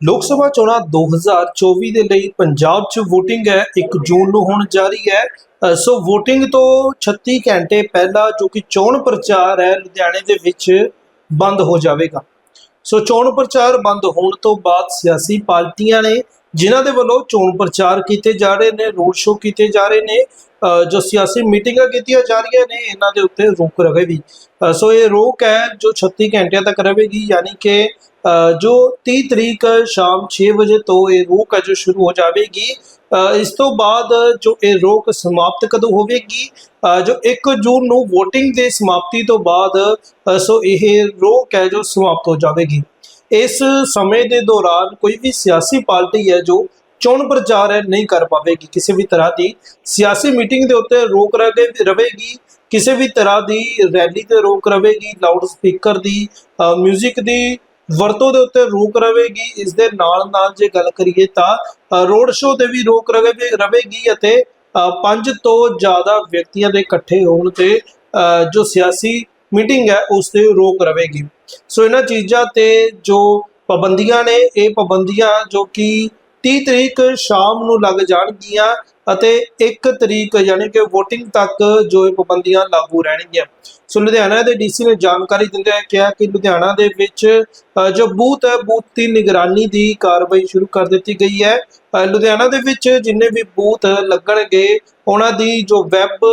ਲੋਕ ਸਭਾ ਚੋਣਾਂ 2024 ਦੇ ਲਈ ਪੰਜਾਬ 'ਚ VOTING ਹੈ 1 ਜੂਨ ਨੂੰ ਹੋਣ ਜਾ ਰਹੀ ਹੈ ਸੋ VOTING ਤੋਂ 36 ਘੰਟੇ ਪਹਿਲਾਂ ਜੋ ਕਿ ਚੋਣ ਪ੍ਰਚਾਰ ਹੈ, ਲੁਧਿਆਣੇ ਦੇ ਵਿੱਚ ਬੰਦ ਹੋ ਜਾਵੇਗਾ। ਸੋ ਚੋਣ ਪ੍ਰਚਾਰ ਬੰਦ ਹੋਣ ਤੋਂ ਬਾਅਦ ਸਿਆਸੀ ਪਾਰਟੀਆਂ ਨੇ, ਜਿਨ੍ਹਾਂ ਦੇ ਵੱਲੋਂ ਚੋਣ ਪ੍ਰਚਾਰ ਕੀਤੇ ਜਾ ਰਹੇ ਨੇ, ਰੋਡ ਸ਼ੋਅ ਕੀਤੇ ਜਾ ਰਹੇ ਨੇ ਜੋ ਸਿਆਸੀ ਮੀਟਿੰਗਾਂ ਕੀਤੀਆਂ ਜਾ ਰਹੀਆਂ ਨੇ, ਇਹਨਾਂ ਦੇ ਉੱਤੇ ਰੋਕ ਰਹੇਗੀ ਸੋ ਇਹ ਰੋਕ ਹੈ ਜੋ 36 ਘੰਟਿਆਂ ਤੱਕ ਰਹੇਗੀ ਯਾਨੀ ਕਿ ਜੋ 30 ਤਰੀਕ ਸ਼ਾਮ 6 ਵਜੇ ਤੋਂ ਇਹ ਰੋਕ ਹੈ ਜੋ ਸ਼ੁਰੂ ਹੋ ਜਾਵੇਗੀ। ਇਸ ਤੋਂ ਬਾਅਦ ਜੋ ਇਹ ਰੋਕ ਸਮਾਪਤ ਕਦੋਂ ਹੋਵੇਗੀ? ਜੋ 1 ਜੂਨ ਨੂੰ VOTING ਦੇ ਸਮਾਪਤੀ ਤੋਂ ਬਾਅਦ ਸੋ ਇਹ ਰੋਕ ਹੈ ਜੋ ਸਮਾਪਤ ਹੋ ਜਾਵੇਗੀ। ਇਸ ਸਮੇਂ ਦੇ ਦੌਰਾਨ ਕੋਈ ਵੀ ਸਿਆਸੀ ਪਾਰਟੀ ਹੈ ਜੋ ਚੋਣ ਪ੍ਰਚਾਰ ਹੈ ਨਹੀਂ ਕਰ ਪਾਵੇਗੀ। ਕਿਸੇ ਵੀ ਤਰ੍ਹਾਂ ਦੀ ਸਿਆਸੀ ਮੀਟਿੰਗ ਦੇ ਉੱਤੇ ਰੋਕ ਰਹੇ ਰਵੇਗੀ ਕਿਸੇ ਵੀ ਤਰ੍ਹਾਂ ਦੀ ਰੈਲੀ ਤੇ ਰੋਕ ਰਵੇਗੀ, ਲਾਊਡ ਸਪੀਕਰ ਦੀ 뮤직 ਦੀ ਵਰਤੋਂ ਦੇ ਉੱਤੇ ਰੋਕ ਰਵੇਗੀ ਇਸ ਦੇ ਨਾਲ ਨਾਲ ਜੇ ਗੱਲ ਕਰੀਏ ਤਾਂ ਰੋਡ ਸ਼ੋਅ ਤੇ ਵੀ ਰੋਕ ਰਵੇ ਰਵੇਗੀ ਅਤੇ ਪੰਜ ਤੋਂ ਜ਼ਿਆਦਾ ਵਿਅਕਤੀਆਂ ਦੇ ਇਕੱਠੇ ਹੋਣ ਤੇ ਅ, ਜੋ ਸਿਆਸੀ ਮੀਟਿੰਗ ਹੈ ਉਸ ਤੇ ਰੋਕ ਰਵੇਗੀ। ਸੋ ਇਹਨਾਂ ਚੀਜ਼ਾਂ ਤੇ ਜੋ ਪਾਬੰਦੀਆਂ ਨੇ ਇਹ ਪਾਬੰਦੀਆਂ ਜੋ ਕਿ 30 ਤਰੀਕ ਸ਼ਾਮ ਨੂੰ ਲੱਗ ਜਾਣਗੀਆਂ। ਅਤੇ 1 ਤਰੀਕ ਯਾਨੀ ਕਿ VOTING ਤੱਕ ਜੋ ਇਹ ਪਾਬੰਦੀਆਂ ਲਾਗੂ ਰਹਿਣਗੀਆਂ। ਸੋ ਲੁਧਿਆਣਾ ਦੇ ਡੀਸੀ ਨੇ ਜਾਣਕਾਰੀ ਦਿੰਦੇ ਹੋਏ ਕਿਹਾ ਕਿ ਲੁਧਿਆਣਾ ਦੇ ਵਿੱਚ ਜੋ ਬੂਥ ਹੈ, ਬੂਥ ਦੀ ਨਿਗਰਾਨੀ ਦੀ ਕਾਰਵਾਈ ਸ਼ੁਰੂ ਕਰ ਦਿੱਤੀ ਗਈ ਹੈ। ਲੁਧਿਆਣਾ ਦੇ ਵਿੱਚ ਜਿੰਨੇ ਵੀ ਬੂਥ ਲੱਗਣਗੇ, ਉਹਨਾਂ ਦੀ ਜੋ ਵੈਬ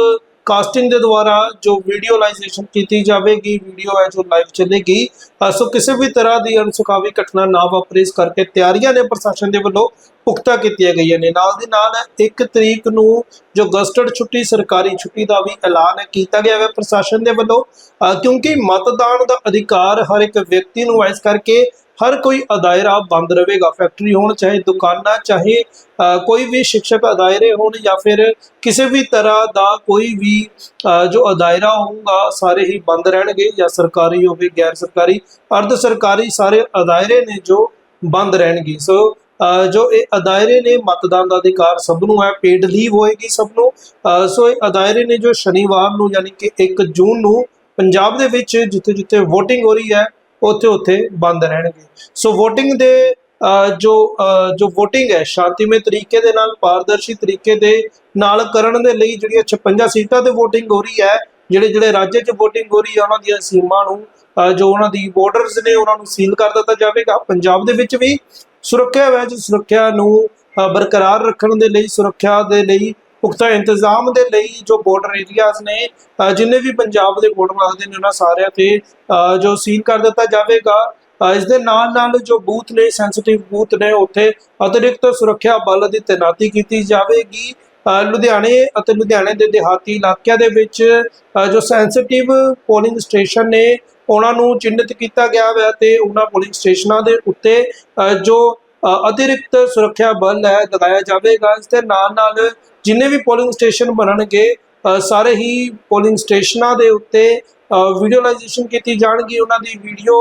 ਕਾਸਟਿੰਗ ਦੇ ਦੁਆਰਾ ਜੋ ਵੀਡੀਓਲਾਈਜੇਸ਼ਨ ਕੀਤੀ ਜਾਵੇਗੀ ਵੀਡੀਓ ਹੈ ਜੋ ਲਾਈਵ ਚੱਲੇਗੀ ਸੋ ਕਿਸੇ ਵੀ ਤਰ੍ਹਾਂ ਦੀ ਅਨਸੁਖਾਵੀ ਘਟਨਾ ਨਾ ਵਾਪਰੇ, ਇਸ ਕਰਕੇ ਤਿਆਰੀਆਂ ਨੇ ਪ੍ਰਸ਼ਾਸਨ ਦੇ ਵੱਲੋਂ ਪੁਖਤਾ ਕੀਤੀਆਂ ਗਈਆਂ ਨੇ। ਨਾਲ ਦੀ ਨਾਲ 1 ਤਰੀਕ ਨੂੰ ਜੋ ਗਸਟਡ ਛੁੱਟੀ, ਸਰਕਾਰੀ ਛੁੱਟੀ ਦਾ ਵੀ ਐਲਾਨ ਕੀਤਾ ਗਿਆ ਹੈ ਪ੍ਰਸ਼ਾਸਨ ਦੇ ਵੱਲੋਂ ਕਿਉਂਕਿ ਮਤਦਾਨ ਦਾ ਅਧਿਕਾਰ ਹਰ ਇੱਕ ਵਿਅਕਤੀ ਨੂੰ ਹੈ। ਇਸ ਕਰਕੇ ਹਰ ਕੋਈ ਅਦਾਇਰਾ ਬੰਦ ਰਹੇਗਾ ਫੈਕਟਰੀ ਹੋਣ ਚਾਹੇ ਦੁਕਾਨਾਂ, ਚਾਹੇ ਕੋਈ ਵੀ ਸ਼ਿਕਸ਼ਕ ਅਦਾਇਰੇ ਹੋਣ ਜਾਂ ਫਿਰ ਕਿਸੇ ਵੀ ਤਰ੍ਹਾਂ ਦਾ ਕੋਈ ਵੀ ਜੋ ਅਦਾਇਰਾ ਹੋਊਗਾ, ਸਾਰੇ ਹੀ ਬੰਦ ਰਹਿਣਗੇ ਜਾਂ ਸਰਕਾਰੀ ਹੋਵੇ, ਗੈਰ ਸਰਕਾਰੀ, ਅਰਧ ਸਰਕਾਰੀ ਸਾਰੇ ਅਦਾਇਰੇ ਨੇ ਜੋ ਬੰਦ ਰਹਿਣਗੇ। ਸੋ ਜੋ ਇਹ ਅਦਾਇਰੇ ਨੇ ਮਤਦਾਨ ਦਾ ਅਧਿਕਾਰ ਸਭ ਨੂੰ ਹੈ ਪੇਡ ਲੀਵ ਹੋਏਗੀ ਸਭ ਨੂੰ। ਸੋ ਇਹ ਅਦਾਇਰੇ ਨੇ ਜੋ ਸ਼ਨੀਵਾਰ ਨੂੰ ਯਾਨੀ ਕਿ 1 ਜੂਨ ਨੂੰ ਪੰਜਾਬ ਦੇ ਵਿੱਚ ਜਿੱਥੇ ਜਿੱਥੇ VOTING ਹੋ ਰਹੀ ਹੈ ਉੱਥੇ ਉੱਥੇ ਬੰਦ ਰਹਿਣਗੇ। ਸੋ VOTING ਦੇ ਜੋ ਜੋ VOTING ਹੈ, ਸ਼ਾਂਤੀਮਈ ਤਰੀਕੇ ਦੇ ਨਾਲ, ਪਾਰਦਰਸ਼ੀ ਤਰੀਕੇ ਦੇ ਨਾਲ ਕਰਨ ਦੇ ਲਈ ਜਿਹੜੀਆਂ 56 ਸੀਟਾਂ ਤੇ VOTING ਹੋ ਰਹੀ ਹੈ, ਜਿਹੜੇ ਜਿਹੜੇ ਰਾਜ 'ਚ VOTING ਹੋ ਰਹੀ ਹੈ, ਉਹਨਾਂ ਦੀਆਂ ਸੀਮਾ ਨੂੰ ਜੋ ਉਹਨਾਂ ਦੀ ਬਾਰਡਰਸ ਨੇ ਉਹਨਾਂ ਨੂੰ ਸੀਲ ਕਰ ਦਿੱਤਾ ਜਾਵੇਗਾ। ਪੰਜਾਬ ਦੇ ਵਿੱਚ ਵੀ ਸੁਰੱਖਿਆ ਵਿੱਚ ਸੁਰੱਖਿਆ ਨੂੰ ਬਰਕਰਾਰ ਰੱਖਣ ਦੇ ਲਈ, ਸੁਰੱਖਿਆ ਦੇ ਲਈ ਪੁਖਤਾ ਇੰਤਜ਼ਾਮ ਦੇ ਲਈ ਜੋ ਬਾਰਡਰ ਏਰੀਆਜ਼ ਨੇ ਜਿੰਨੇ ਵੀ ਪੰਜਾਬ ਦੇ ਬਾਰਡਰ ਲੱਗਦੇ ਨੇ ਉਹਨਾਂ ਸਾਰਿਆਂ ਤੇ ਜੋ ਸੀਲ ਕਰ ਦਿੱਤਾ ਜਾਵੇਗਾ। ਅ, ਇਸ ਦੇ ਨਾਲ ਨਾਲ ਜੋ ਬੂਥ ਨੇ ਸੈਂਸਿਟਿਵ ਬੂਥ ਨੇ ਉੱਥੇ ਅਤਿਰਿਕਤ ਸੁਰੱਖਿਆ ਬਲ ਦੀ ਤੈਨਾਤੀ ਕੀਤੀ ਜਾਵੇਗੀ। ਲੁਧਿਆਣੇ ਅਤੇ ਲੁਧਿਆਣੇ ਦੇ ਦਿਹਾਤੀ ਇਲਾਕਿਆਂ ਦੇ ਵਿੱਚ ਜੋ ਸੈਂਸਿਟਿਵ ਪੋਲਿੰਗ ਸਟੇਸ਼ਨ ਨੇ ਉਹਨਾਂ ਨੂੰ ਚਿੰਨ੍ਹਿਤ ਕੀਤਾ ਗਿਆ ਹੈ ਤੇ ਉਹਨਾਂ ਪੋਲਿੰਗ ਸਟੇਸ਼ਨਾਂ ਦੇ ਉੱਤੇ ਜੋ ਅਤਿਰਿਕਤ ਸੁਰੱਖਿਆ ਬਲ ਹੈ ਲਗਾਇਆ ਜਾਵੇਗਾ। ਇਸ ਦੇ ਨਾਲ ਨਾਲ ਜਿੰਨੇ ਵੀ ਪੋਲਿੰਗ ਸਟੇਸ਼ਨ ਬਣਨਗੇ ਸਾਰੇ ਹੀ ਪੋਲਿੰਗ ਸਟੇਸ਼ਨਾਂ ਦੇ ਉੱਤੇ ਵੀਡੀਓਲਾਈਜੇਸ਼ਨ ਕੀਤੀ ਜਾਣਗੀ। ਉਹਨਾਂ ਦੀ ਵੀਡੀਓ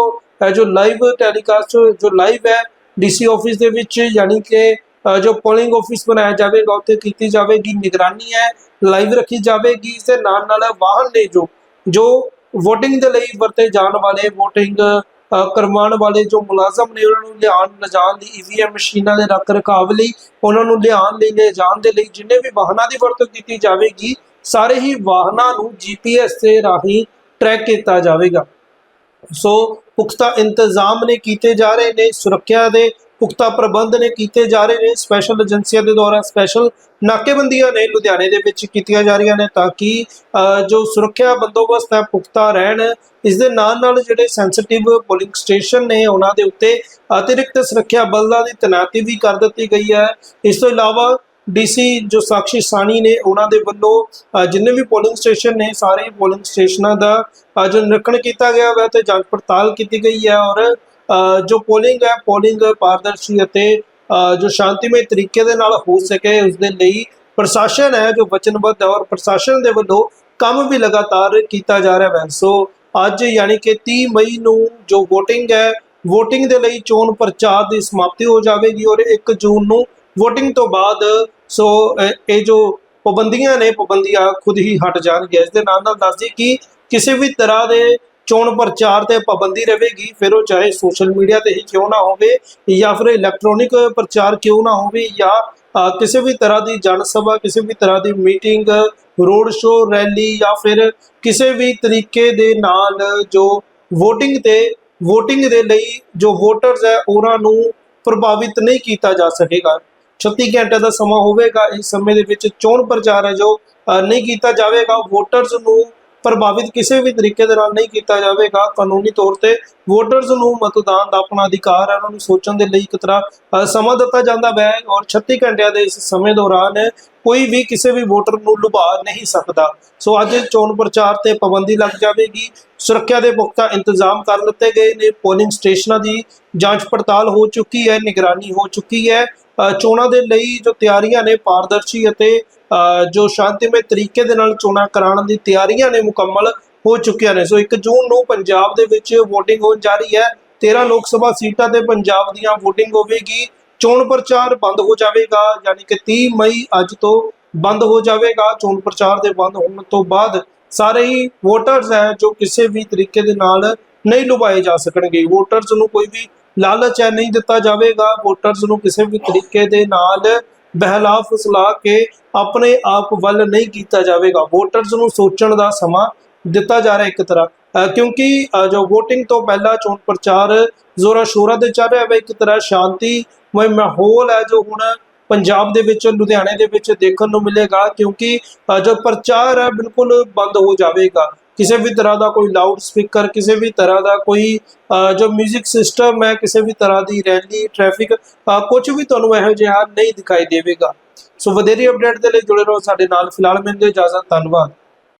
ਜੋ ਲਾਈਵ ਟੈਲੀਕਾਸਟ ਜੋ ਲਾਈਵ ਹੈ ਡੀਸੀ ਆਫਿਸ ਦੇ ਵਿੱਚ, ਯਾਨੀ ਕਿ ਜੋ ਪੋਲਿੰਗ ਆਫਿਸ ਬਣਾਇਆ ਜਾਵੇਗਾ, ਉੱਥੇ ਕੀਤੀ ਜਾਵੇਗੀ। ਨਿਗਰਾਨੀ ਹੈ ਲਾਈਵ ਰੱਖੀ ਜਾਵੇਗੀ। ਇਸ ਦੇ ਨਾਲ ਨਾਲ ਵਾਹਨ ਨੇ ਜੋ ਜੋ VOTING ਦੇ ਲਈ ਵਰਤੇ ਜਾਣ ਵਾਲੇ VOTING ਕਰਵਾਉਣ ਵਾਲੇ ਜੋ ਮੁਲਾਜ਼ਮ ਨੇ ਉਹਨਾਂ ਨੂੰ ਲਿਆਉਣ, ਲਿਜਾਣ ਲਈ ਈਵੀਐਮ ਮਸ਼ੀਨਾਂ ਦੇ ਰੱਖ ਰਖਾਵ ਲਈ ਉਹਨਾਂ ਨੂੰ ਲਿਆਉਣ ਲਈ, ਲਿਜਾਣ ਦੇ ਲਈ ਜਿੰਨੇ ਵੀ ਵਾਹਨਾਂ ਦੀ ਵਰਤੋਂ ਕੀਤੀ ਜਾਵੇਗੀ, ਸਾਰੇ ਹੀ ਵਾਹਨਾਂ ਨੂੰ ਜੀਪੀਐਸ ਦੇ ਰਾਹੀਂ ਟਰੈਕ ਕੀਤਾ ਜਾਵੇਗਾ। ਸੋ ਪੁਖਤਾ ਇੰਤਜ਼ਾਮ ਨੇ ਕੀਤੇ ਜਾ ਰਹੇ ਨੇ, ਸੁਰੱਖਿਆ ਦੇ ਪੁਖਤਾ ਪ੍ਰਬੰਧ ਨੇ ਕੀਤੇ ਜਾ ਰਹੇ ਨੇ। ਸਪੈਸ਼ਲ ਏਜੰਸੀਆਂ ਦੇ ਦੁਆਰਾ ਸਪੈਸ਼ਲ ਨਾਕੇਬੰਦੀਆਂ ਨੇ ਲੁਧਿਆਣੇ ਦੇ ਵਿੱਚ ਕੀਤੀਆਂ ਜਾ ਰਹੀਆਂ ਨੇ ਤਾਂ ਕਿ ਜੋ ਸੁਰੱਖਿਆ ਬੰਦੋਬਸਤ ਹੈ, ਪੁਖਤਾ ਰਹਿਣ, ਇਸ ਦੇ ਨਾਲ ਨਾਲ ਜਿਹੜੇ ਸੈਂਸਿਟਿਵ ਪੋਲਿੰਗ ਸਟੇਸ਼ਨ ਨੇ ਉਹਨਾਂ ਦੇ ਉੱਤੇ ਅਤਿਰਿਕਤ ਸੁਰੱਖਿਆ ਬਲਾਂ ਦੀ ਤੈਨਾਤੀ ਵੀ ਕਰ ਦਿੱਤੀ ਗਈ ਹੈ। ਇਸ ਤੋਂ ਇਲਾਵਾ ਡੀਸੀ ਜੋ ਸਾਕਸ਼ੀ ਸਾਨੀ ਨੇ ਉਹਨਾਂ ਦੇ ਵੱਲੋਂ ਜਿੰਨੇ ਵੀ ਪੋਲਿੰਗ ਸਟੇਸ਼ਨ ਨੇ, ਸਾਰੇ ਪੋਲਿੰਗ ਸਟੇਸ਼ਨਾਂ ਦਾ ਜੋ ਨਿਰੀਖਣ ਕੀਤਾ ਗਿਆ ਹੈ ਤੇ ਜਾਂਚ ਪੜਤਾਲ ਕੀਤੀ ਗਈ ਹੈ ਔਰ ਜੋ ਪੋਲਿੰਗ ਹੈ ਪੋਲਿੰਗ ਪਾਰਦਰਸ਼ੀ ਅਤੇ ਜੋ ਸ਼ਾਂਤੀਮਈ ਤਰੀਕੇ ਦੇ ਨਾਲ ਹੋ ਸਕੇ ਉਸ ਦੇ ਲਈ ਪ੍ਰਸ਼ਾਸਨ ਹੈ, ਜੋ ਵਚਨਬੱਧ ਹੈ ਔਰ ਪ੍ਰਸ਼ਾਸਨ ਦੇ ਵੱਲੋਂ ਕੰਮ ਵੀ ਲਗਾਤਾਰ ਕੀਤਾ ਜਾ ਰਿਹਾ ਹੈ। ਸੋ, ਅੱਜ ਯਾਨੀ ਕਿ 30 ਮਈ ਨੂੰ ਜੋ VOTING ਹੈ, VOTING ਦੇ ਲਈ ਚੋਣ ਪ੍ਰਚਾਰ ਦੀ ਸਮਾਪਤੀ ਹੋ ਜਾਵੇਗੀ ਔਰ 1 ਜੂਨ ਨੂੰ VOTING ਤੋਂ ਬਾਅਦ, ਸੋ ਇਹ ਜੋ ਪਾਬੰਦੀਆਂ ਨੇ, ਪਾਬੰਦੀਆਂ ਖੁਦ ਹੀ ਹਟ ਜਾਣਗੀਆਂ। ਇਸ ਦੇ ਨਾਲ ਨਾਲ ਦੱਸਦੀ ਕਿ ਕਿਸੇ ਵੀ ਤਰ੍ਹਾਂ ਦੇ ਚੋਣ ਪ੍ਰਚਾਰ ਤੇ ਪਾਬੰਦੀ ਰਹੇਗੀ। ਫਿਰ ਉਹ ਚਾਹੇ ਸੋਸ਼ਲ ਮੀਡੀਆ ਤੇ ਹੀ ਕਿਉਂ ਨਾ ਹੋਵੇ ਜਾਂ ਫਿਰ ਇਲੈਕਟ੍ਰੋਨਿਕ ਪ੍ਰਚਾਰ ਕਿਉਂ ਨਾ ਹੋਵੇ ਜਾਂ ਕਿਸੇ ਵੀ ਤਰ੍ਹਾਂ ਦੀ ਜਨ ਸਭਾ ਕਿਸੇ ਵੀ ਤਰ੍ਹਾਂ ਦੀ ਮੀਟਿੰਗ, ਰੋਡ ਸ਼ੋ ਰੈਲੀ ਜਾਂ ਫਿਰ ਕਿਸੇ ਵੀ ਤਰੀਕੇ ਦੇ ਨਾਲ ਜੋ VOTING ਤੇ VOTING ਦੇ ਲਈ ਜੋ ਵੋਟਰਸ ਹੈ, ਉਹਨਾਂ ਨੂੰ ਪ੍ਰਭਾਵਿਤ ਨਹੀਂ ਕੀਤਾ ਜਾ ਸਕੇਗਾ। 36 ਘੰਟੇ ਦਾ ਸਮਾਂ ਹੋਵੇਗਾ। ਇਸ ਸਮੇਂ ਦੇ ਵਿੱਚ ਚੋਣ ਪ੍ਰਚਾਰ ਹੈ ਜੋ ਨਹੀਂ ਕੀਤਾ ਜਾਵੇਗਾ। ਵੋਟਰਸ ਨੂੰ ਪ੍ਰਭਾਵਿਤ ਕਿਸੇ ਵੀ ਤਰੀਕੇ ਦੇ ਨਾਲ ਨਹੀਂ ਕੀਤਾ ਜਾਵੇਗਾ। ਕਾਨੂੰਨੀ ਤੌਰ ਤੇ ਵੋਟਰਸ ਨੂੰ ਮਤਦਾਨ ਦਾ ਆਪਣਾ ਅਧਿਕਾਰ ਹੈ। ਉਹਨਾਂ ਨੂੰ ਸੋਚਣ ਦੇ ਲਈ ਇੱਕ ਤਰ੍ਹਾਂ ਸਮਾਂ ਦਿੱਤਾ ਜਾਂਦਾ ਹੈ ਔਰ 36 ਘੰਟਿਆਂ ਦੇ ਇਸ ਸਮੇਂ ਦੌਰਾਨ ਕੋਈ ਵੀ ਕਿਸੇ ਵੀ ਵੋਟਰ ਨੂੰ ਲੁਭਾ ਨਹੀਂ ਸਕਦਾ। ਸੋ ਅੱਜ ਚੋਣ ਪ੍ਰਚਾਰ ਤੇ ਪਾਬੰਦੀ ਲੱਗ ਜਾਵੇਗੀ। ਸੁਰੱਖਿਆ ਦੇ ਪੁਖਤਾ ਇੰਤਜ਼ਾਮ ਕਰ ਲਿੱਤੇ ਗਏ ਨੇ। ਪੋਲਿੰਗ ਸਟੇਸ਼ਨਾਂ ਦੀ ਜਾਂਚ ਪੜਤਾਲ ਹੋ ਚੁੱਕੀ ਹੈ, ਨਿਗਰਾਨੀ ਹੋ ਚੁੱਕੀ ਹੈ। ਚੋਣਾਂ ਦੇ ਲਈ ਜੋ ਤਿਆਰੀਆਂ ਨੇ ਪਾਰਦਰਸ਼ੀ ਅਤੇ ਜੋ ਸ਼ਾਂਤੀਮਈ ਤਰੀਕੇ ਦੇ ਨਾਲ ਚੋਣਾਂ ਕਰਾਉਣ ਦੀ ਤਿਆਰੀਆਂ ਨੇ ਮੁਕੰਮਲ ਹੋ ਚੁੱਕੀਆਂ ਨੇ। ਸੋ 1 ਜੂਨ ਨੂੰ ਪੰਜਾਬ ਦੇ ਵਿੱਚ VOTING ਹੋਣ ਜਾ ਰਹੀ ਹੈ। 13 ਲੋਕ ਸਭਾ ਸੀਟਾਂ ਤੇ ਪੰਜਾਬ ਦੀਆਂ VOTING ਹੋਵੇਗੀ। ਚੋਣ ਪ੍ਰਚਾਰ ਬੰਦ ਹੋ ਜਾਵੇਗਾ, ਯਾਨੀ ਕਿ 30 ਮਈ ਅੱਜ ਤੋਂ ਬੰਦ ਹੋ ਜਾਵੇਗਾ। ਚੋਣ ਪ੍ਰਚਾਰ ਦੇ ਬੰਦ ਹੋਣ ਤੋਂ ਬਾਅਦ ਸਾਰੇ ਹੀ ਵੋਟਰਸ ਹੈ ਜੋ ਕਿਸੇ ਵੀ ਤਰੀਕੇ ਦੇ ਨਾਲ ਨਹੀਂ ਲੁਭਾਏ ਜਾ ਸਕਣਗੇ। ਵੋਟਰਸ ਨੂੰ ਕੋਈ ਵੀ ਲਾਲਚ ਹੈ, ਨਹੀਂ ਦਿੱਤਾ ਜਾਵੇਗਾ। ਵੋਟਰਸ ਨੂੰ ਕਿਸੇ ਵੀ ਤਰੀਕੇ ਦੇ ਨਾਲ ਬਹਿਲਾ ਫਸਲਾ ਕੇ ਆਪਣੇ ਆਪ ਵੱਲ ਨਹੀਂ ਕੀਤਾ ਜਾਵੇਗਾ। ਵੋਟਰਸ ਨੂੰ ਸੋਚਣ ਦਾ ਸਮਾਂ ਦਿੱਤਾ ਜਾ ਰਿਹਾ ਇੱਕ ਤਰ੍ਹਾਂ। ਕਿਉਂਕਿ ਜੋ VOTING ਤੋਂ ਪਹਿਲਾਂ ਚੋਣ ਪ੍ਰਚਾਰ ਜ਼ੋਰਾਂ ਸ਼ੋਰਾਂ ਤੇ ਚੱਲ ਰਿਹਾ ਹੈ ਇੱਕ ਤਰ੍ਹਾਂ ਸ਼ਾਂਤੀ ਮय ਮਾਹੌਲ ਹੈ ਜੋ ਹੁਣ ਪੰਜਾਬ ਦੇ ਵਿੱਚ, ਲੁਧਿਆਣੇ ਦੇ ਵਿੱਚ ਦੇਖਣ ਨੂੰ ਮਿਲੇਗਾ। ਕਿਉਂਕਿ ਜੋ ਪ੍ਰਚਾਰ ਹੈ, ਬਿਲਕੁਲ ਬੰਦ ਹੋ ਜਾਵੇਗਾ। ਕਿਸੇ ਵੀ ਤਰ੍ਹਾਂ ਦਾ ਕੋਈ ਲਾਊਡ ਸਪੀਕਰ ਕਿਸੇ ਵੀ ਤਰ੍ਹਾਂ ਦਾ ਕੋਈ ਜੋ 뮤직 ਸਿਸਟਮ ਹੈ, ਕਿਸੇ ਵੀ ਤਰ੍ਹਾਂ ਦੀ ਰੈਲੀ ਟ੍ਰੈਫਿਕ ਕੁਝ ਵੀ ਤੁਹਾਨੂੰ ਇਹੋ ਜਿਹਾ ਨਹੀਂ ਦਿਖਾਈ ਦੇਵੇਗਾ। ਸੋ ਵਧੇਰੀ ਅਪਡੇਟ ਦੇ ਲਈ ਜੁੜੇ ਰਹੋ ਸਾਡੇ ਨਾਲ। ਫਿਲਹਾਲ ਮੈਨੂੰ ਇਜਾਜ਼ਤ, ਧੰਨਵਾਦ।